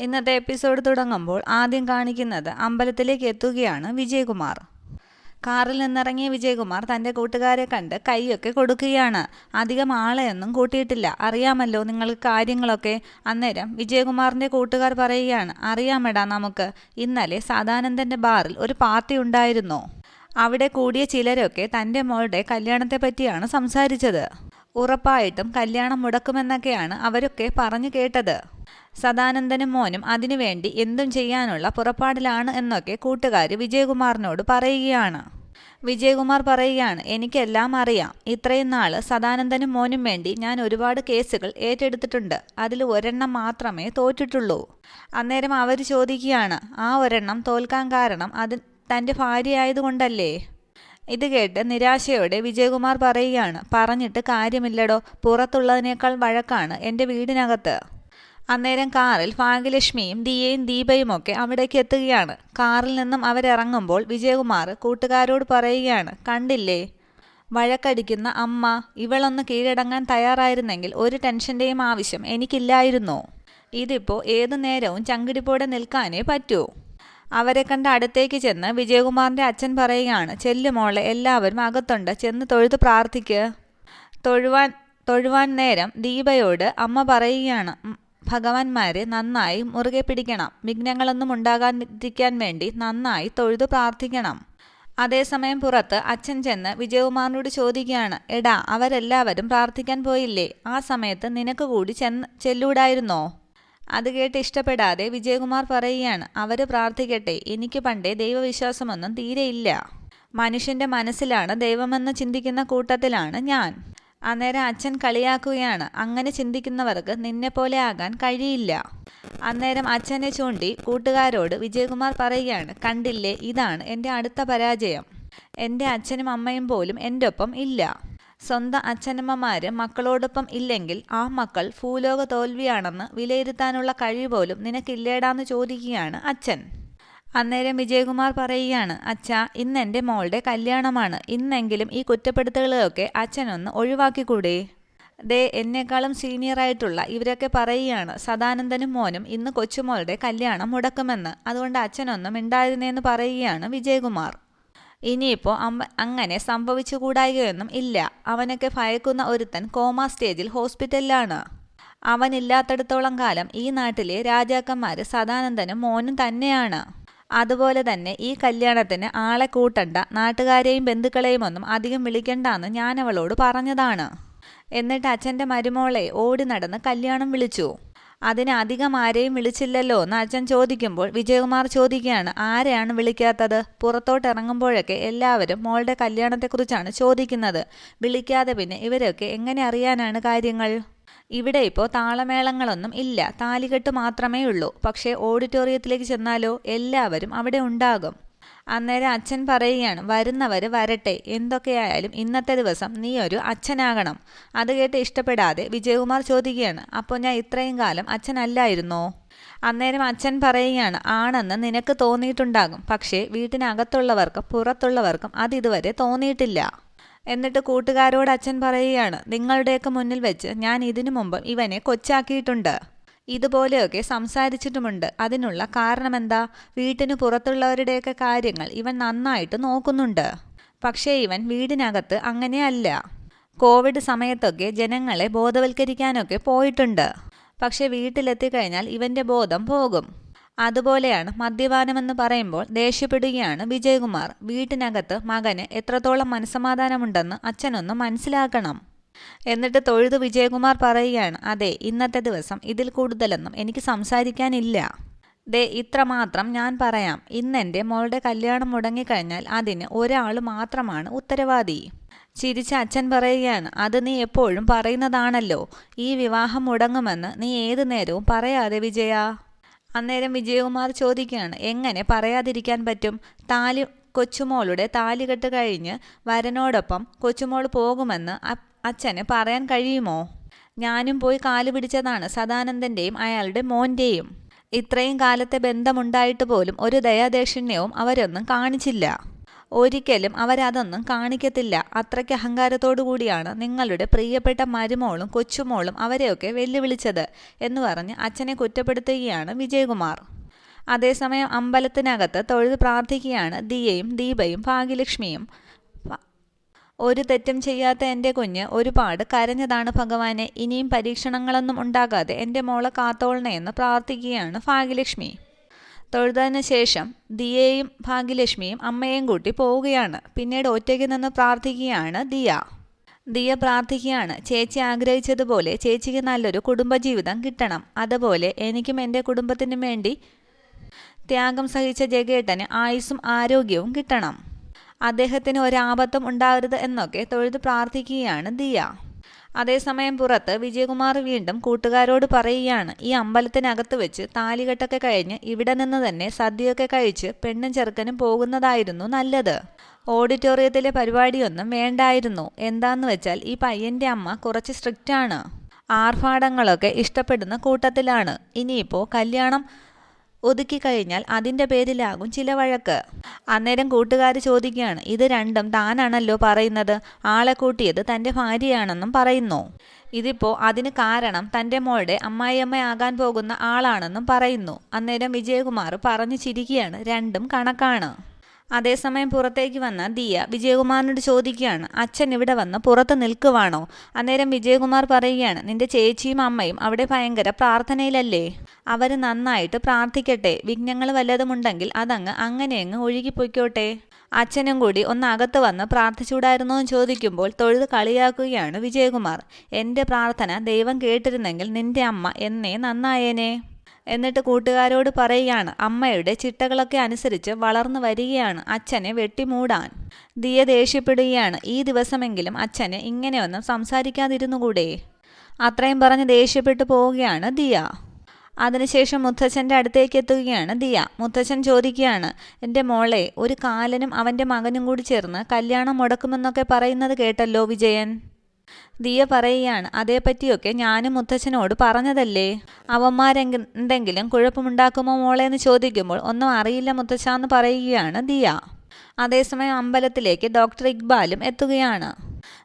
ഇന്നത്തെ എപ്പിസോഡ് തുടങ്ങുമ്പോൾ ആദ്യം കാണിക്കുന്നത് അമ്പലത്തിലേക്ക് എത്തുകയാണ് വിജയകുമാർ. കാറിൽ നിന്നിറങ്ങിയ വിജയകുമാർ തന്റെ കൂട്ടുകാരെ കണ്ട് കൈയൊക്കെ കൊടുക്കുകയാണ്. അധികം ആളെയൊന്നും കൂട്ടിയിട്ടില്ല. അറിയാമല്ലോ നിങ്ങൾക്ക് കാര്യങ്ങളൊക്കെ. അന്നേരം വിജയകുമാറിന്റെ കൂട്ടുകാർ പറയുകയാണ് അറിയാമെടാ നമുക്ക്. ഇന്നലെ സദാനന്ദന്റെ ബാറിൽ ഒരു പാർട്ടി ഉണ്ടായിരുന്നോ. അവിടെ കൂടിയ ചിലരൊക്കെ തന്റെ മോളുടെ കല്യാണത്തെ പറ്റിയാണ് സംസാരിച്ചത്. ഉറപ്പായിട്ടും കല്യാണം മുടക്കുമെന്നൊക്കെയാണ് അവരൊക്കെ പറഞ്ഞു കേട്ടത്. സദാനന്ദനും മോനും അതിനുവേണ്ടി എന്തും ചെയ്യാനുള്ള പുറപ്പാടിലാണ് എന്നൊക്കെ കൂട്ടുകാർ വിജയകുമാറിനോട് പറയുകയാണ്. വിജയകുമാർ പറയുകയാണ് എനിക്കെല്ലാം അറിയാം. ഇത്രയും നാൾ സദാനന്ദനും മോനും വേണ്ടി ഞാൻ ഒരുപാട് കേസുകൾ ഏറ്റെടുത്തിട്ടുണ്ട്. അതിൽ ഒരെണ്ണം മാത്രമേ തോറ്റിട്ടുള്ളൂ. അന്നേരം അവർ ചോദിക്കുകയാണ് ആ ഒരെണ്ണം തോൽക്കാൻ കാരണം അത് തന്റെ ഭാര്യയായതുകൊണ്ടല്ലേ? ഇത് കേട്ട് നിരാശയോടെ വിജയകുമാർ പറയുകയാണ് പറഞ്ഞിട്ട് കാര്യമില്ലടോ. പുറത്തുള്ളതിനേക്കാൾ വഴക്കാണ് എന്റെ വീടിനകത്ത്. അന്നേരം കാറിൽ ഭാഗ്യലക്ഷ്മിയും ദിയയും ദീപയും ഒക്കെ അവിടേക്ക് എത്തുകയാണ്. കാറിൽ നിന്നും അവരിറങ്ങുമ്പോൾ വിജയകുമാർ കൂട്ടുകാരോട് പറയുകയാണ് കണ്ടില്ലേ? വഴക്കടിക്കുന്ന അമ്മ ഇവളൊന്ന് കീഴടങ്ങാൻ തയ്യാറായിരുന്നെങ്കിൽ ഒരു ടെൻഷന്റെയും ആവശ്യം എനിക്കില്ലായിരുന്നോ. ഇതിപ്പോൾ ഏതു നേരവും ചങ്കിടിപ്പോടെ നിൽക്കാനേ പറ്റൂ. അവരെ കണ്ട് അടുത്തേക്ക് ചെന്ന് വിജയകുമാറിന്റെ അച്ഛൻ പറയുകയാണ് ചെല്ലുമോളെ എല്ലാവരും അകത്തുണ്ട് ചെന്ന് തൊഴുത് പ്രാർത്ഥിക്ക്. തൊഴുവാൻ തൊഴുവാൻ നേരം ദീപയോട് അമ്മ പറയുകയാണ് ഭഗവാന്മാരെ നന്നായി മുറുകെ പിടിക്കണം. വിഘ്നങ്ങളൊന്നും ഉണ്ടാകാതിരിക്കാൻ വേണ്ടി നന്നായി തൊഴുതു പ്രാർത്ഥിക്കണം. അതേസമയം പുറത്ത് അച്ഛൻ ചെന്ന് വിജയകുമാറിനോട് ചോദിക്കുകയാണ് എടാ അവരെല്ലാവരും പ്രാർത്ഥിക്കാൻ പോയില്ലേ? ആ സമയത്ത് നിനക്ക് കൂടി ചെന്ന് ചെല്ലൂടായിരുന്നോ? അത് കേട്ട് ഇഷ്ടപ്പെടാതെ വിജയകുമാർ പറയുകയാണ് അവർ പ്രാർത്ഥിക്കട്ടെ എനിക്ക് പണ്ടേ ദൈവവിശ്വാസമൊന്നും തീരെയില്ല. മനുഷ്യന്റെ മനസ്സിലാണ് ദൈവമെന്ന് ചിന്തിക്കുന്ന കൂട്ടത്തിലാണ് ഞാൻ. അന്നേരം അച്ഛൻ കളിയാക്കുകയാണ്. അങ്ങനെ ചിന്തിക്കുന്നവർക്ക് നിന്നെപ്പോലെ ആകാൻ കഴിയില്ല. അന്നേരം അച്ഛനെ ചൂണ്ടി കൂട്ടുകാരോട് വിജയകുമാർ പറയുകയാണ് കണ്ടില്ലേ ഇതാണ് എന്റെ അടുത്ത പരാജയം. എന്റെ അച്ഛനും അമ്മയും പോലും എന്റെ ഒപ്പം ഇല്ല. സ്വന്തം അച്ഛനമ്മമാര് മക്കളോടൊപ്പം ഇല്ലെങ്കിൽ ആ മക്കൾ ഭൂലോക തോൽവിയാണെന്ന് വിലയിരുത്താനുള്ള കഴിവ് പോലും നിനക്കില്ലേടാന്ന് ചോദിക്കുകയാണ് അച്ഛൻ. അന്നേരം വിജയകുമാർ പറയുകയാണ് അച്ഛാ ഇന്ന് എന്റെ മോളുടെ കല്യാണമാണ്. ഇന്നെങ്കിലും ഈ കുറ്റപ്പെടുത്തലുകളൊക്കെ അച്ഛനൊന്ന് ഒഴിവാക്കിക്കൂടെ? ദേ എന്നെക്കാളും സീനിയറായിട്ടുള്ള ഇവരൊക്കെ പറയുകയാണ് സദാനന്ദനും മോനും ഇന്ന് കൊച്ചുമോളുടെ കല്യാണം മുടക്കുമെന്ന്. അതുകൊണ്ട് അച്ഛനൊന്നും ഉണ്ടായിരുന്നേന്ന് പറയുകയാണ് വിജയകുമാർ. ഇനിയിപ്പോൾ അമ്മ അങ്ങനെ സംഭവിച്ചുകൂടായികയൊന്നും ഇല്ല. അവനൊക്കെ ഭയക്കുന്ന ഒരുത്തൻ കോമ സ്റ്റേജിൽ ഹോസ്പിറ്റലിലാണ്. അവനില്ലാത്തടത്തോളം കാലം ഈ നാട്ടിലെ രാജാക്കന്മാർ സദാനന്ദനും മോനും തന്നെയാണ്. അതുപോലെ തന്നെ ഈ കല്യാണത്തിന് ആളെ കൂട്ടണ്ട നാട്ടുകാരെയും ബന്ധുക്കളെയും ഒന്നും അധികം വിളിക്കണ്ടെന്ന് ഞാൻ അവളോട് പറഞ്ഞതാണ്. എന്നിട്ട് അച്ഛന്റെ മരുമോളെ ഓടി നടന്ന് കല്യാണം വിളിച്ചു. അതിന് അധികം ആരെയും വിളിച്ചില്ലല്ലോ എന്ന് അച്ഛൻ ചോദിക്കുമ്പോൾ വിജയകുമാർ ചോദിക്കുകയാണ് ആരെയാണ് വിളിക്കാത്തത്? പുറത്തോട്ട് ഇറങ്ങുമ്പോഴൊക്കെ എല്ലാവരും മോളുടെ കല്യാണത്തെക്കുറിച്ചാണ് ചോദിക്കുന്നത്. വിളിക്കാതെ പിന്നെ ഇവരൊക്കെ എങ്ങനെ അറിയാനാണ് കാര്യങ്ങൾ? ഇവിടെ ഇപ്പോൾ താളമേളങ്ങളൊന്നും ഇല്ല താലികെട്ട് മാത്രമേ ഉള്ളൂ പക്ഷേ ഓഡിറ്റോറിയത്തിലേക്ക് ചെന്നാലോ എല്ലാവരും അവിടെ ഉണ്ടാകും. അന്നേരം അച്ഛൻ പറയുകയാണ് വരുന്നവർ വരട്ടെ. എന്തൊക്കെയായാലും ഇന്നത്തെ ദിവസം നീ ഒരു അച്ഛനാകണം. അത് കേട്ട് ഇഷ്ടപ്പെടാതെ വിജയകുമാർ ചോദിക്കുകയാണ് അപ്പോൾ ഞാൻ ഇത്രയും കാലം അച്ഛനല്ലായിരുന്നോ? അന്നേരം അച്ഛൻ പറയുകയാണ് ആണെന്ന് നിനക്ക് തോന്നിയിട്ടുണ്ടാകും. പക്ഷേ വീട്ടിനകത്തുള്ളവർക്കും പുറത്തുള്ളവർക്കും അത് ഇതുവരെ തോന്നിയിട്ടില്ല. എന്നിട്ട് കൂട്ടുകാരോട് അച്ഛൻ പറയുകയാണ് നിങ്ങളുടെയൊക്കെ മുന്നിൽ വെച്ച് ഞാൻ ഇതിനു മുമ്പ് ഇവനെ കൊച്ചാക്കിയിട്ടുണ്ട്. ഇതുപോലെയൊക്കെ സംസാരിച്ചിട്ടുമുണ്ട്. അതിനുള്ള കാരണമെന്താ? വീട്ടിന് പുറത്തുള്ളവരുടെയൊക്കെ കാര്യങ്ങൾ ഇവൻ നന്നായിട്ട് നോക്കുന്നുണ്ട്. പക്ഷേ ഇവൻ വീടിനകത്ത് അങ്ങനെയല്ല. കോവിഡ് സമയത്തൊക്കെ ജനങ്ങളെ ബോധവൽക്കരിക്കാനൊക്കെ പോയിട്ടുണ്ട്. പക്ഷേ വീട്ടിലെത്തിക്കഴിഞ്ഞാൽ ഇവന്റെ ബോധം പോകും. അതുപോലെയാണ് മദ്യപാനമെന്ന് പറയുമ്പോൾ ദേഷ്യപ്പെടുകയാണ് വിജയകുമാർ. വീട്ടിനകത്ത് മകന് എത്രത്തോളം മനസ്സമാധാനമുണ്ടെന്ന് അച്ഛനൊന്ന് മനസ്സിലാക്കണം. എന്നിട്ട് തൊഴുത് വിജയകുമാർ പറയുകയാണ് അതെ ഇന്നത്തെ ദിവസം ഇതിൽ കൂടുതലൊന്നും എനിക്ക് സംസാരിക്കാനില്ല. ദേ ഇത്രമാത്രം ഞാൻ പറയാം. ഇന്നെന്റെ മോളുടെ കല്യാണം മുടങ്ങിക്കഴിഞ്ഞാൽ അതിന് ഒരാൾ മാത്രമാണ് ഉത്തരവാദി. ചിരിച്ച അച്ഛൻ പറയുകയാണ് അത് നീ എപ്പോഴും പറയുന്നതാണല്ലോ. ഈ വിവാഹം മുടങ്ങുമെന്ന് നീ ഏതു നേരവും പറയാതെ വിജയ. അന്നേരം വിജയകുമാർ ചോദിക്കുകയാണ് എങ്ങനെ പറയാതിരിക്കാൻ പറ്റും? താലി കൊച്ചുമോളുടെ താലികെട്ട് കഴിഞ്ഞ് വരനോടൊപ്പം കൊച്ചുമോൾ പോകുമെന്ന് അച്ഛന് പറയാൻ കഴിയുമോ? ഞാനും പോയി കാൽ പിടിച്ചതാണ് സദാനന്ദന്റെയും അയാളുടെ മോന്റെയും ഇത്രയും കാലത്തെ ബന്ധമുണ്ടായിട്ട് പോലും ഒരു ദയാദേക്ഷിണ്യവും അവരൊന്നും കാണിച്ചില്ല. ഒരിക്കലും അവരതൊന്നും കാണിക്കത്തില്ല. അത്രയ്ക്ക് അഹങ്കാരത്തോടു കൂടിയാണ് നിങ്ങളുടെ പ്രിയപ്പെട്ട മരുമോളും കൊച്ചുമോളും അവരെയൊക്കെ വെല്ലുവിളിച്ചത് എന്ന് പറഞ്ഞ് അച്ഛനെ കുറ്റപ്പെടുത്തുകയാണ് വിജയകുമാർ. അതേസമയം അമ്പലത്തിനകത്ത് തൊഴുത് പ്രാർത്ഥിക്കുകയാണ് ദിയയും ദീപയും ഭാഗ്യലക്ഷ്മിയും. ഒരു തെറ്റും ചെയ്യാത്ത എന്റെ കുഞ്ഞ് ഒരുപാട് കരഞ്ഞതാണ് ഭഗവാനെ. ഇനിയും പരീക്ഷണങ്ങളൊന്നും ഉണ്ടാകാതെ എന്റെ മോളെ കാത്തോളണേ എന്ന് പ്രാർത്ഥിക്കുകയാണ് ഭാഗ്യലക്ഷ്മി. തൊഴുതതിന് ശേഷം ദിയയും ഭാഗ്യലക്ഷ്മിയും അമ്മയെയും കൂട്ടി പോവുകയാണ്. പിന്നീട് ഒറ്റയ്ക്ക് നിന്ന് പ്രാർത്ഥിക്കുകയാണ് ദിയ. ദിയ പ്രാർത്ഥിക്കുകയാണ് ചേച്ചി ആഗ്രഹിച്ചതുപോലെ ചേച്ചിക്ക് നല്ലൊരു കുടുംബജീവിതം കിട്ടണം. അതുപോലെ എനിക്കും എന്റെ കുടുംബത്തിനും വേണ്ടി ത്യാഗം സഹിച്ച ജഗേട്ടന് ആയുസ്സും ആരോഗ്യവും കിട്ടണം. അദ്ദേഹത്തിന് ഒരാപത്തും ഉണ്ടാകരുത് എന്നൊക്കെ തൊഴുത് പ്രാർത്ഥിക്കുകയാണ് ദിയ. അതേസമയം പുറത്ത് വിജയകുമാർ വീണ്ടും കൂട്ടുകാരോട് പറയുകയാണ് ഈ അമ്പലത്തിനകത്ത് വെച്ച് താലികെട്ടൊക്കെ കഴിഞ്ഞ് ഇവിടെ നിന്ന് തന്നെ സദ്യയൊക്കെ കഴിച്ച് പെണ്ണും ചെറുക്കനും പോകുന്നതായിരുന്നു നല്ലത്. ഓഡിറ്റോറിയത്തിലെ പരിപാടിയൊന്നും വേണ്ടായിരുന്നു. എന്താന്ന് വെച്ചാൽ ഈ പയ്യന്റെ അമ്മ കുറച്ച് സ്ട്രിക്റ്റ് ആണ് ആർഭാടങ്ങളൊക്കെ ഇഷ്ടപ്പെടുന്ന കൂട്ടത്തിലാണ്. ഇനിയിപ്പോൾ കല്യാണം ഒതുക്കി കഴിഞ്ഞാൽ അതിന്റെ പേരിലാകും ചില വഴക്ക്. അന്നേരം കൂട്ടുകാർ ചോദിക്കുകയാണ് ഇത് രണ്ടും താനാണല്ലോ പറയുന്നത്? ആളെ കൂട്ടിയത് തന്റെ ഭാര്യയാണെന്നും പറയുന്നു. ഇതിപ്പോൾ അതിന് കാരണം തന്റെ മോളുടെ അമ്മായിയമ്മയാകാൻ പോകുന്ന ആളാണെന്നും പറയുന്നു. അന്നേരം വിജയകുമാർ പറഞ്ഞു ചിരിക്കുകയാണ് രണ്ടും കണക്കാണ്. അതേസമയം പുറത്തേക്ക് വന്ന ദിയ വിജയകുമാറിനോട് ചോദിക്കുകയാണ് അച്ഛൻ ഇവിടെ വന്ന് പുറത്ത് നിൽക്കുവാണോ? അന്നേരം വിജയകുമാർ പറയുകയാണ് നിന്റെ ചേച്ചിയും അമ്മയും അവിടെ ഭയങ്കര പ്രാർത്ഥനയിലല്ലേ? അവർ നന്നായിട്ട് പ്രാർത്ഥിക്കട്ടെ. വിഘ്നങ്ങൾ വല്ലതുമുണ്ടെങ്കിൽ അതങ്ങ് അങ്ങനെയങ്ങ് ഒഴുകിപ്പോയിക്കോട്ടെ. അച്ഛനും കൂടി ഒന്ന് അകത്ത് വന്ന് പ്രാർത്ഥിച്ചുകൂടായിരുന്നോ എന്ന് ചോദിക്കുമ്പോൾ തൊഴുത് കളിയാക്കുകയാണ് വിജയകുമാർ. എന്റെ പ്രാർത്ഥന ദൈവം കേട്ടിരുന്നെങ്കിൽ നിന്റെ അമ്മ എന്നേ നന്നായേനെ. എന്നിട്ട് കൂട്ടുകാരോട് പറയുകയാണ് അമ്മയുടെ ചിട്ടകളൊക്കെ അനുസരിച്ച് വളർന്നു വരികയാണ് അച്ഛനെ വെട്ടിമൂടാൻ ദിയ ദേഷ്യപ്പെടുകയാണ് ഈ ദിവസമെങ്കിലും അച്ഛന് ഇങ്ങനെയൊന്നും സംസാരിക്കാതിരുന്നുകൂടെ അത്രയും പറഞ്ഞ് ദേഷ്യപ്പെട്ടു പോവുകയാണ് ദിയ. അതിനുശേഷം മുത്തച്ഛന്റെ അടുത്തേക്ക് എത്തുകയാണ് ദിയ. മുത്തച്ഛൻ ചോദിക്കുകയാണ് എന്റെ മോളെ ഒരു കാലനും അവന്റെ മകനും കൂടി ചേർന്ന് കല്യാണം മുടക്കുമെന്നൊക്കെ പറയുന്നത് കേട്ടല്ലോ വിജയൻ? ദിയ പറയുകയാണ് അതേപ്പറ്റിയൊക്കെ ഞാനും മുത്തച്ഛനോട് പറഞ്ഞതല്ലേ? അവന്മാരെന്തെങ്കിലും കുഴപ്പമുണ്ടാക്കുമോ മോളെ? എന്ന് ചോദിക്കുമ്പോൾ ഒന്നും അറിയില്ല മുത്തച്ഛാന്ന് പറയുകയാണ് ദിയ. അതേസമയം അമ്പലത്തിലേക്ക് ഡോക്ടർ ഇക്ബാലും എത്തുകയാണ്.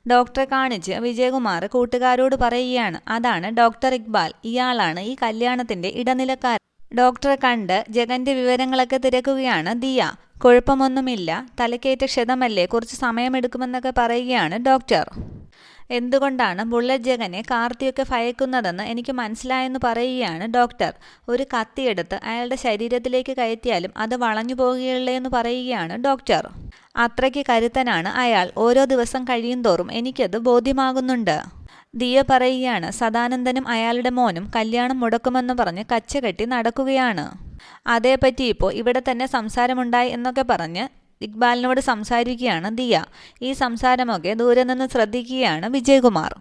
ഡോക്ടറെ കാണിച്ച് വിജയകുമാർ കൂട്ടുകാരോട് പറയുകയാണ് അതാണ് ഡോക്ടർ ഇക്ബാൽ. ഇയാളാണ് ഈ കല്യാണത്തിന്റെ ഇടനിലക്കാരൻ. ഡോക്ടറെ കണ്ട് ജഗന്റെ വിവരങ്ങളൊക്കെ തിരക്കുകയാണ് ദിയ. കുഴപ്പമൊന്നുമില്ല. തലക്കേറ്റ ക്ഷതമല്ലേ? കുറച്ച് സമയമെടുക്കുമെന്നൊക്കെ പറയുകയാണ് ഡോക്ടർ. എന്തുകൊണ്ടാണ് ബുള്ളറ്റ് ജഗനെ കാർത്തിയൊക്കെ ഭയക്കുന്നതെന്ന് എനിക്ക് മനസ്സിലായെന്ന് പറയുകയാണ് ഡോക്ടർ. ഒരു കത്തിയെടുത്ത് അയാളുടെ ശരീരത്തിലേക്ക് കയറ്റിയാലും അത് വളഞ്ഞു പോകുകയുള്ളേ എന്ന് പറയുകയാണ് ഡോക്ടർ. അത്രയ്ക്ക് കരുത്തനാണ് അയാൾ. ഓരോ ദിവസം കഴിയുന്തോറും എനിക്കത് ബോധ്യമാകുന്നുണ്ട്. ദിയ പറയുകയാണ് സദാനന്ദനും അയാളുടെ മോനും കല്യാണം മുടക്കുമെന്ന് പറഞ്ഞ് കച്ചകെട്ടി നടക്കുകയാണ്. അതേപ്പറ്റി ഇപ്പോൾ ഇവിടെ തന്നെ സംസാരമുണ്ടായി എന്നൊക്കെ പറഞ്ഞ് ഇക്ബാലിനോട് സംസാരിക്കുകയാണ് ദിയ. ഈ സംസാരമൊക്കെ ദൂരെ നിന്ന് ശ്രദ്ധിക്കുകയാണ് വിജയകുമാർ.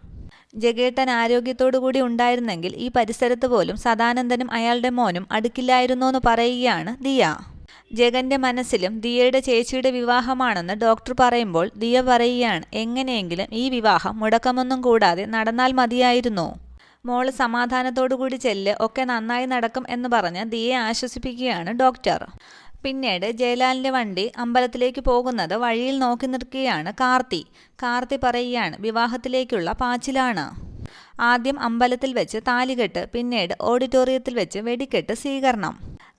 ജഗേട്ടൻ ആരോഗ്യത്തോടു കൂടി ഉണ്ടായിരുന്നെങ്കിൽ ഈ പരിസരത്ത് പോലും സദാനന്ദനും അയാളുടെ മോനും അടുക്കില്ലായിരുന്നു എന്ന് പറയുകയാണ് ദിയ. ജഗന്റെ മനസ്സിലും ദിയയുടെ ചേച്ചിയുടെ വിവാഹമാണെന്ന് ഡോക്ടർ പറയുമ്പോൾ ദിയ പറയുകയാണ് എങ്ങനെയെങ്കിലും ഈ വിവാഹം മുടക്കമൊന്നും കൂടാതെ നടന്നാൽ മതിയായിരുന്നു. മോൾ സമാധാനത്തോടു കൂടി ചെല്ല് ഒക്കെ നന്നായി നടക്കും എന്ന് പറഞ്ഞ് ദിയെ ആശ്വസിപ്പിക്കുകയാണ് ഡോക്ടർ. പിന്നീട് ജയലാലിന്റെ വണ്ടി അമ്പലത്തിലേക്ക് പോകുന്നത് വഴിയിൽ നോക്കി നിൽക്കുകയാണ് കാർത്തി. കാർത്തി പറയുകയാണ് വിവാഹത്തിലേക്കുള്ള പാച്ചിലാണ്. ആദ്യം അമ്പലത്തിൽ വെച്ച് താലികെട്ട് പിന്നീട് ഓഡിറ്റോറിയത്തിൽ വെച്ച് വെടിക്കെട്ട് സ്വീകരണം.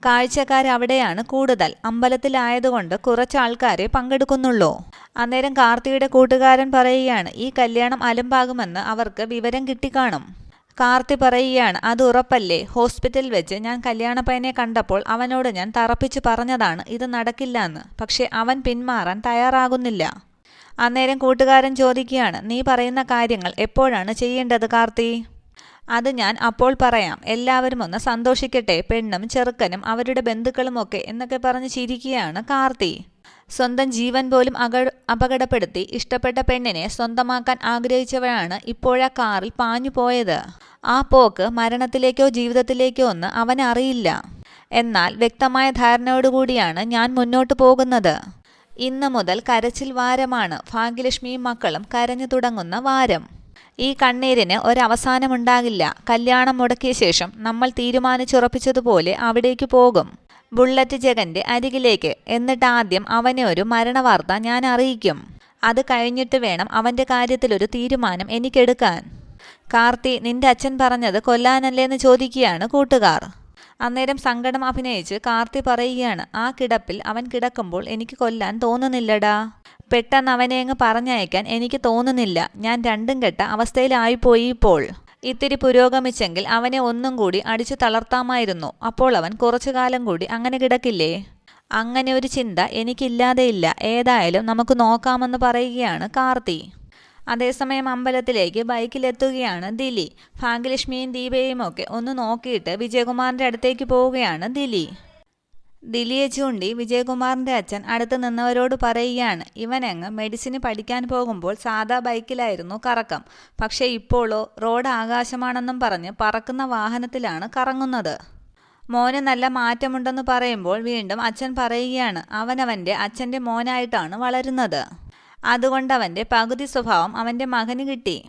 കാഴ്ചക്കാരവിടെയാണ് കൂടുതൽ. അമ്പലത്തിലായതുകൊണ്ട് കുറച്ച് ആൾക്കാരെ പങ്കെടുക്കുന്നുള്ളൂ. അന്നേരം കാർത്തിയുടെ കൂട്ടുകാരൻ പറയുകയാണ് ഈ കല്യാണം അലമ്പാകുമെന്ന് അവർക്ക് വിവരം കിട്ടിക്കാണും. കാർത്തി പറയുകയാണ് അത് ഉറപ്പല്ലേ? ഹോസ്പിറ്റലിൽ വെച്ച് ഞാൻ കല്യാണപ്പയനെ കണ്ടപ്പോൾ അവനോട് ഞാൻ തറപ്പിച്ചു പറഞ്ഞതാണ് ഇത് നടക്കില്ല എന്ന്. പക്ഷേ അവൻ പിന്മാറാൻ തയ്യാറാകുന്നില്ല. അന്നേരം കൂട്ടുകാരൻ ചോദിക്കുകയാണ് നീ പറയുന്ന കാര്യങ്ങൾ എപ്പോഴാണ് ചെയ്യേണ്ടത് കാർത്തി? അത് ഞാൻ അപ്പോൾ പറയാം. എല്ലാവരും ഒന്ന് സന്തോഷിക്കട്ടെ. പെണ്ണും ചെറുക്കനും അവരുടെ ബന്ധുക്കളുമൊക്കെ എന്നൊക്കെ പറഞ്ഞ് ചിരിക്കുകയാണ് കാർത്തി. സ്വന്തം ജീവൻ പോലും അക അപകടപ്പെടുത്തി ഇഷ്ടപ്പെട്ട പെണ്ണിനെ സ്വന്തമാക്കാൻ ആഗ്രഹിച്ചവരാണ് ഇപ്പോഴാ കാറിൽ പാഞ്ഞു പോയത്. ആ പോക്ക് മരണത്തിലേക്കോ ജീവിതത്തിലേക്കോ ഒന്ന് അവനറിയില്ല എന്നാൽ വ്യക്തമായ ധാരണയോടുകൂടിയാണ് ഞാൻ മുന്നോട്ട് പോകുന്നത്. ഇന്ന് മുതൽ കരച്ചിൽ വാരമാണ് ഭാഗ്യലക്ഷ്മിയും മക്കളും കരഞ്ഞു തുടങ്ങുന്ന വാരം. ഈ കണ്ണീരിന് ഒരവസാനമുണ്ടാകില്ല. കല്യാണം മുടക്കിയ ശേഷം നമ്മൾ തീരുമാനിച്ചുറപ്പിച്ചതുപോലെ അവിടേക്ക് പോകും. ബുള്ളറ്റ് ജഗന്റെ അരികിലേക്ക്. എന്നിട്ട് ആദ്യം അവനെ ഒരു മരണവാർത്ത ഞാൻ അറിയിക്കും. അത് കഴിഞ്ഞിട്ട് വേണം അവന്റെ കാര്യത്തിലൊരു തീരുമാനം എനിക്കെടുക്കാൻ. കാർത്തി നിന്റെ അച്ഛൻ പറഞ്ഞത് കൊല്ലാനല്ലേന്ന് ചോദിക്കുകയാണ് കൂട്ടുകാർ. അന്നേരം സങ്കടം അഭിനയിച്ച് കാർത്തി പറയുകയാണ് ആ കിടപ്പിൽ അവൻ കിടക്കുമ്പോൾ എനിക്ക് കൊല്ലാൻ തോന്നുന്നില്ലടാ. പെട്ടെന്ന് അവനെ അങ്ങ് പറഞ്ഞയക്കാൻ എനിക്ക് തോന്നുന്നില്ല. ഞാൻ രണ്ടും കെട്ട അവസ്ഥയിലായിപ്പോയി ഇപ്പോൾ. ഇത്തിരി പുരോഗമിച്ചെങ്കിൽ അവനെ ഒന്നും കൂടി അടിച്ചു തളർത്താമായിരുന്നു. അപ്പോൾ അവൻ കുറച്ചു കാലം കൂടി അങ്ങനെ കിടക്കില്ലേ? അങ്ങനെ ഒരു ചിന്ത എനിക്കില്ലാതെയില്ല ഏതായാലും നമുക്ക് നോക്കാമെന്ന് പറയുകയാണ് കാർത്തി. അതേസമയം അമ്പലത്തിലേക്ക് ബൈക്കിലെത്തുകയാണ് ദിലി. ഭാഗ്യലക്ഷ്മിയും ദീപയും ഒക്കെ ഒന്ന് നോക്കിയിട്ട് വിജയകുമാറിന്റെ അടുത്തേക്ക് പോവുകയാണ് ദിലി. ദിലിയെ ചൂണ്ടി വിജയകുമാറിന്റെ അച്ഛൻ അടുത്ത് നിന്നവരോട് പറയുകയാണ് ഇവനങ്ങ് മെഡിസിന് പഠിക്കാൻ പോകുമ്പോൾ സാധാ ബൈക്കിലായിരുന്നു കറക്കം. പക്ഷേ ഇപ്പോഴോ റോഡ് ആകാശമാണെന്നും പറഞ്ഞ് പറക്കുന്ന വാഹനത്തിലാണ് കറങ്ങുന്നത്. മോന് നല്ല മാറ്റമുണ്ടെന്ന് പറയുമ്പോൾ വീണ്ടും അച്ഛൻ പറയുകയാണ് അവനവന്റെ അച്ഛന്റെ മോനായിട്ടാണ് വളരുന്നത്. അതുകൊണ്ട് അവന്റെ പകുതി സ്വഭാവം അവന്റെ മകന് കിട്ടി.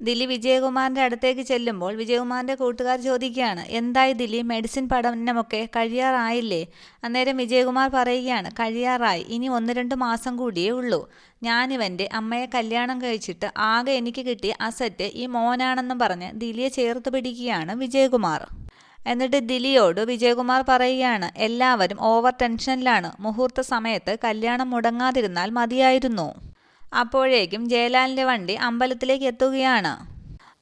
ദിലി വിജയകുമാറിന്റെ അടുത്തേക്ക് ചെല്ലുമ്പോൾ വിജയകുമാറിന്റെ കൂട്ടുകാർ ചോദിക്കുകയാണ് എന്തായി ദില്ലി മെഡിസിൻ പഠനമൊക്കെ കഴിയാറായില്ലേ? അന്നേരം വിജയകുമാർ പറയുകയാണ് കഴിയാറായി ഇനി ഒന്ന് രണ്ട് മാസം കൂടിയേ ഉള്ളൂ. ഞാനിവന്റെ അമ്മയെ കല്യാണം കഴിച്ചിട്ട് ആകെ എനിക്ക് കിട്ടിയ അസറ്റ് ഈ മോനാണെന്നും പറഞ്ഞ് ദിലിയെ ചേർത്ത് പിടിക്കുകയാണ് വിജയകുമാർ. എന്നിട്ട് ദിലിയോട് വിജയകുമാർ പറയുകയാണ് എല്ലാവരും ഓവർ ടെൻഷനിലാണ് മുഹൂർത്ത സമയത്ത് കല്യാണം മുടങ്ങാതിരുന്നാൽ മതിയായിരുന്നു. അപ്പോഴേക്കും ജയലാലിന്റെ വണ്ടി അമ്പലത്തിലേക്ക് എത്തുകയാണ്.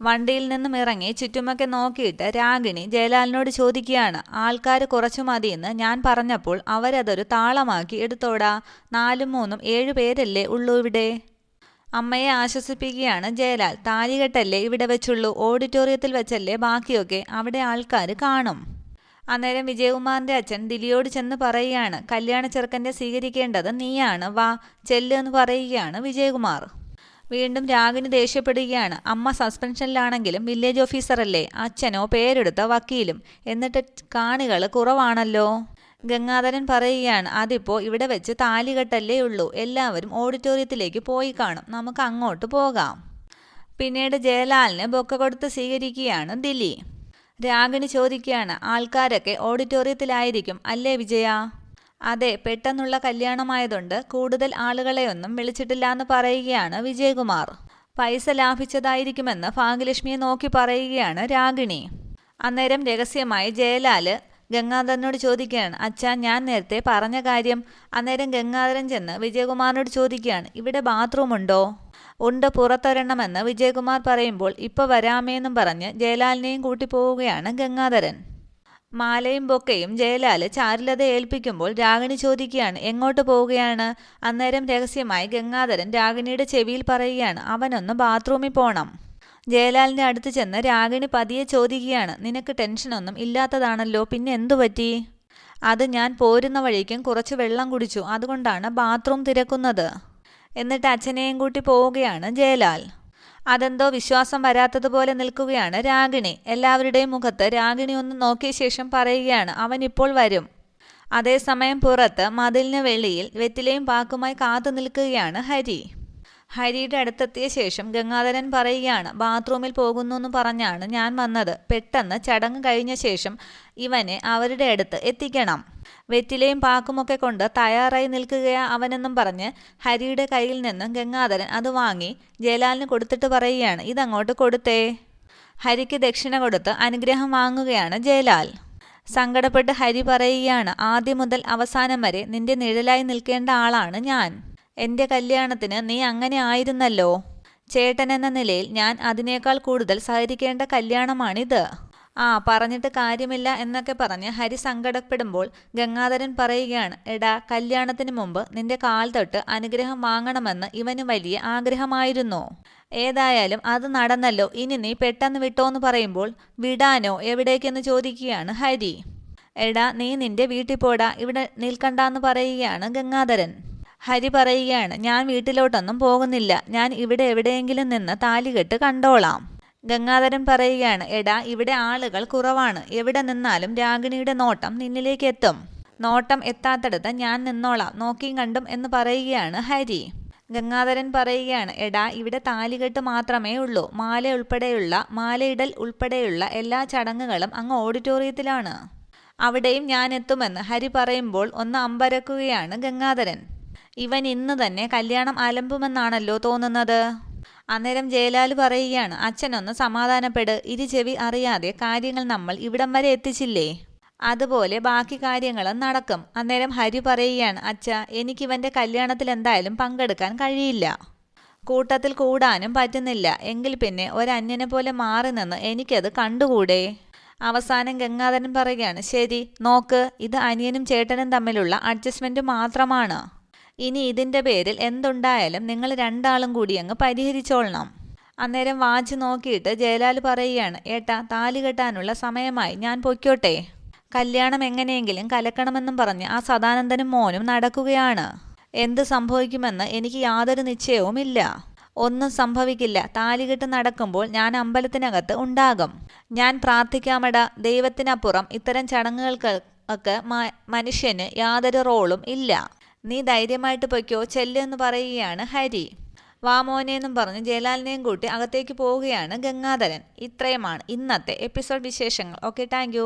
വണ്ടിയിൽ നിന്നും ഇറങ്ങി ചുറ്റുമൊക്കെ നോക്കിയിട്ട് രാഗിണി ജയലാലിനോട് ചോദിക്കുകയാണ് ആൾക്കാർ കുറച്ചു മതിയെന്ന് ഞാൻ പറഞ്ഞപ്പോൾ അവരതൊരു താളമാക്കി എടുത്തോടാ? നാലും മൂന്നും ഏഴു പേരല്ലേ ഉള്ളൂ ഇവിടെ? അമ്മയെ ആശ്വസിപ്പിക്കുകയാണ് ജയലാൽ താലികെട്ടല്ലേ ഇവിടെ വെച്ചുള്ളൂ ഓഡിറ്റോറിയത്തിൽ വെച്ചല്ലേ ബാക്കിയൊക്കെ അവിടെ ആൾക്കാർ കാണും. അന്നേരം വിജയകുമാറിന്റെ അച്ഛൻ ദിലിയോട് ചെന്ന് പറയുകയാണ് കല്യാണ ചെറുക്കന്റെ സ്വീകരിക്കേണ്ടത് നീയാണ് വാ ചെല്ല് എന്ന് പറയുകയാണ് വിജയകുമാർ. വീണ്ടും രാഗിന് ദേഷ്യപ്പെടുകയാണ് അമ്മ സസ്പെൻഷനിലാണെങ്കിലും വില്ലേജ് ഓഫീസറല്ലേ അച്ഛനോ പേരെടുത്ത വക്കീലും എന്നിട്ട് കാണികൾ കുറവാണല്ലോ ഗംഗാധരൻ പറയുകയാണ് അതിപ്പോൾ ഇവിടെ വെച്ച് താലികെട്ടല്ലേ ഉള്ളൂ എല്ലാവരും ഓഡിറ്റോറിയത്തിലേക്ക് പോയി കാണും നമുക്ക് അങ്ങോട്ട് പോകാം പിന്നീട് ജയലാലിന് ബൊക്ക കൊടുത്ത് സ്വീകരിക്കുകയാണ് ദിലി. രാഗിണി ചോദിക്കുകയാണ് ആൾക്കാരൊക്കെ ഓഡിറ്റോറിയത്തിലായിരിക്കും അല്ലേ വിജയ? അതെ പെട്ടെന്നുള്ള കല്യാണമായതുകൊണ്ട് കൂടുതൽ ആളുകളെയൊന്നും വിളിച്ചിട്ടില്ല എന്ന് പറയുകയാണ് വിജയകുമാർ. പൈസ ലാഭിച്ചതായിരിക്കുമെന്ന് ഭാഗ്യലക്ഷ്മിയെ നോക്കി പറയുകയാണ് രാഗിണി. അന്നേരം രഹസ്യമായി ജയലാൽ ഗംഗാധരനോട് ചോദിക്കുകയാണ്. അച്ഛാ ഞാൻ നേരത്തെ പറഞ്ഞ കാര്യം അന്നേരം ഗംഗാധരൻ ചെന്ന് വിജയകുമാറിനോട് ചോദിക്കുകയാണ്. ഇവിടെ ബാത്റൂം ഉണ്ടോ? ഉണ്ട് പുറത്തൊരെണ്ണമെന്ന് വിജയകുമാർ പറയുമ്പോൾ ഇപ്പോൾ വരാമേന്നും പറഞ്ഞ് ജയലാലിനെയും കൂട്ടി പോവുകയാണ് ഗംഗാധരൻ. മാലയും ബൊക്കയും ജയലാൽ ചാരുലത ഏൽപ്പിക്കുമ്പോൾ രാഗിണി ചോദിക്കുകയാണ്. എങ്ങോട്ട് പോവുകയാണ്? അന്നേരം രഹസ്യമായി ഗംഗാധരൻ രാഗിണിയുടെ ചെവിയിൽ പറയുകയാണ്. അവനൊന്ന് ബാത്റൂമിൽ പോണം. ജയലാലിന്റെ അടുത്ത് ചെന്ന് രാഗിണി പതിയെ ചോദിക്കുകയാണ് നിനക്ക് ടെൻഷനൊന്നും ഇല്ലാത്തതാണല്ലോ പിന്നെ എന്തു പറ്റി? അത് ഞാൻ പോരുന്ന വഴിക്കും കുറച്ച് വെള്ളം കുടിച്ചു അതുകൊണ്ടാണ് ബാത്റൂം തിരക്കുന്നത് എന്നിട്ട് അച്ഛനെയും കൂട്ടി പോവുകയാണ് ജയലാൽ. അതെന്തോ വിശ്വാസം വരാത്തതുപോലെ നിൽക്കുകയാണ് രാഗിണി. എല്ലാവരുടെയും മുഖത്ത് രാഗിണി ഒന്ന് നോക്കിയ ശേഷം പറയുകയാണ് അവൻ ഇപ്പോൾ വരും. അതേസമയം പുറത്ത് മതിലിന് വെളിയിൽ വെറ്റിലയും പാക്കുമായി കാത്തു നിൽക്കുകയാണ് ഹരി. ഹരിയുടെ അടുത്തെത്തിയ ശേഷം ഗംഗാധരൻ പറയുകയാണ് ബാത്റൂമിൽ പോകുന്നു എന്ന് പറഞ്ഞാണ് ഞാൻ വന്നത്. പെട്ടെന്ന് ചടങ്ങ് കഴിഞ്ഞ ശേഷം ഇവനെ അവരുടെ അടുത്ത് എത്തിക്കണം. വെറ്റിലയും പാക്കുമൊക്കെ കൊണ്ട് തയ്യാറായി നിൽക്കുകയാ അവനെന്നും പറഞ്ഞ് ഹരിയുടെ കയ്യിൽ നിന്ന് ഗംഗാധരൻ അത് വാങ്ങി ജയലാലിന് കൊടുത്തിട്ട് പറയുകയാണ് ഇതങ്ങോട്ട് കൊടുത്തേ. ഹരിക്ക് ദക്ഷിണ കൊടുത്ത് അനുഗ്രഹം വാങ്ങുകയാണ് ജയലാൽ. സങ്കടപ്പെട്ട് ഹരി പറയുകയാണ് ആദ്യം മുതൽ അവസാനം വരെ നിന്റെ നിഴലായി നിൽക്കേണ്ട ആളാണ് ഞാൻ. എന്റെ കല്യാണത്തിന് നീ അങ്ങനെ ആയിരുന്നല്ലോ. ചേട്ടൻ എന്ന നിലയിൽ ഞാൻ അതിനേക്കാൾ കൂടുതൽ സഹരിക്കേണ്ട കല്യാണമാണിത്. ആ പറഞ്ഞിട്ട് കാര്യമില്ല എന്നൊക്കെ പറഞ്ഞ് ഹരി സങ്കടപ്പെടുമ്പോൾ ഗംഗാധരൻ പറയുകയാണ് എടാ കല്യാണത്തിന് മുമ്പ് നിന്റെ കാൽ തൊട്ട് അനുഗ്രഹം വാങ്ങണമെന്ന് ഇവന് വലിയ ആഗ്രഹമായിരുന്നു. ഏതായാലും അത് നടന്നല്ലോ. ഇനി നീ പെട്ടെന്ന് വിട്ടോന്ന് പറയുമ്പോൾ വിടാനോ എവിടേക്കെന്ന് ചോദിക്കുകയാണ് ഹരി. എടാ നീ നിന്റെ വീട്ടിൽ പോടാ. ഇവിടെ നിൽക്കണ്ടെന്ന് പറയുകയാണ് ഗംഗാധരൻ. ഹരി പറയുകയാണ് ഞാൻ വീട്ടിലോട്ടൊന്നും പോകുന്നില്ല. ഞാൻ ഇവിടെ എവിടെയെങ്കിലും നിന്ന് താലികെട്ട് കണ്ടോളാം. ഗംഗാധരൻ പറയുകയാണ് എടാ ഇവിടെ ആളുകൾ കുറവാണ്. എവിടെ നിന്നാലും രാഗിണിയുടെ നോട്ടം നിന്നിലേക്ക് എത്തും. നോട്ടം എത്താത്തടത്ത് ഞാൻ നിന്നോളാം. നോക്കിയും കണ്ടും എന്ന് പറയുകയാണ് ഹരി. ഗംഗാധരൻ പറയുകയാണ് എടാ ഇവിടെ താലികെട്ട് മാത്രമേ ഉള്ളൂ. മാല ഉൾപ്പെടെയുള്ള മാലയിടൽ ഉൾപ്പെടെയുള്ള എല്ലാ ചടങ്ങുകളും അങ്ങ് ഓഡിറ്റോറിയത്തിലാണ്. അവിടെയും ഞാൻ എത്തുമെന്ന് ഹരി പറയുമ്പോൾ ഒന്ന് അമ്പരക്കുകയാണ് ഗംഗാധരൻ. ഇവൻ ഇന്ന് തന്നെ കല്യാണം അലമ്പുമെന്നാണല്ലോ തോന്നുന്നത്. അന്നേരം ജയലാൽ പറയുകയാണ് അച്ഛനൊന്ന് സമാധാനപ്പെട് ഇരു ചെവി അറിയാതെ കാര്യങ്ങൾ നമ്മൾ ഇവിടം വരെ എത്തിച്ചില്ലേ? അതുപോലെ ബാക്കി കാര്യങ്ങളും നടക്കും. അന്നേരം ഹരി പറയുകയാണ് അച്ഛ എനിക്കിവന്റെ കല്യാണത്തിൽ എന്തായാലും പങ്കെടുക്കാൻ കഴിയില്ല. കൂട്ടത്തിൽ കൂടാനും പറ്റുന്നില്ല. എങ്കിൽ പിന്നെ ഒരന്യനെ പോലെ മാറി നിന്ന് എനിക്കത് കണ്ടുകൂടെ? അവസാനം ഗംഗാധരൻ പറയുകയാണ് ശരി നോക്ക് ഇത് അനിയനും ചേട്ടനും തമ്മിലുള്ള അഡ്ജസ്റ്റ്മെന്റ് മാത്രമാണ്. ഇനി ഇതിന്റെ പേരിൽ എന്തുണ്ടായാലും നിങ്ങൾ രണ്ടാളും കൂടി അങ്ങ് പരിഹരിച്ചോളണം. അന്നേരം വാച്ച് നോക്കിയിട്ട് ജയലാൽ പറയുകയാണ് ഏട്ടാ താലി കെട്ടാനുള്ള സമയമായി ഞാൻ പൊയ്ക്കോട്ടെ. കല്യാണം എങ്ങനെയെങ്കിലും കലക്കണമെന്നും പറഞ്ഞ് ആ സദാനന്ദനും മോനും നടക്കുകയാണ്. എന്ത് സംഭവിക്കുമെന്ന് എനിക്ക് യാതൊരു നിശ്ചയവുമില്ല ഒന്നും സംഭവിക്കില്ല. താലികെട്ട് നടക്കുമ്പോൾ ഞാൻ അമ്പലത്തിനകത്ത് ഉണ്ടാകും. ഞാൻ പ്രാർത്ഥിക്കാമട. ദൈവത്തിനപ്പുറം ഇത്തരം ചടങ്ങുകൾക്ക് ഒക്കെ മനുഷ്യന് യാതൊരു റോളും ഇല്ല. നീ ധൈര്യമായിട്ട് പൊയ്ക്കോ ചെല്ലെന്ന് പറയുകയാണ് ഹരി. വാമോനെന്നും പറഞ്ഞ് ജയലാലിനെയും കൂട്ടി അകത്തേക്ക് പോവുകയാണ് ഗംഗാധരൻ. ഇത്രയുമാണ് ഇന്നത്തെ എപ്പിസോഡ് വിശേഷങ്ങൾ. Okay thank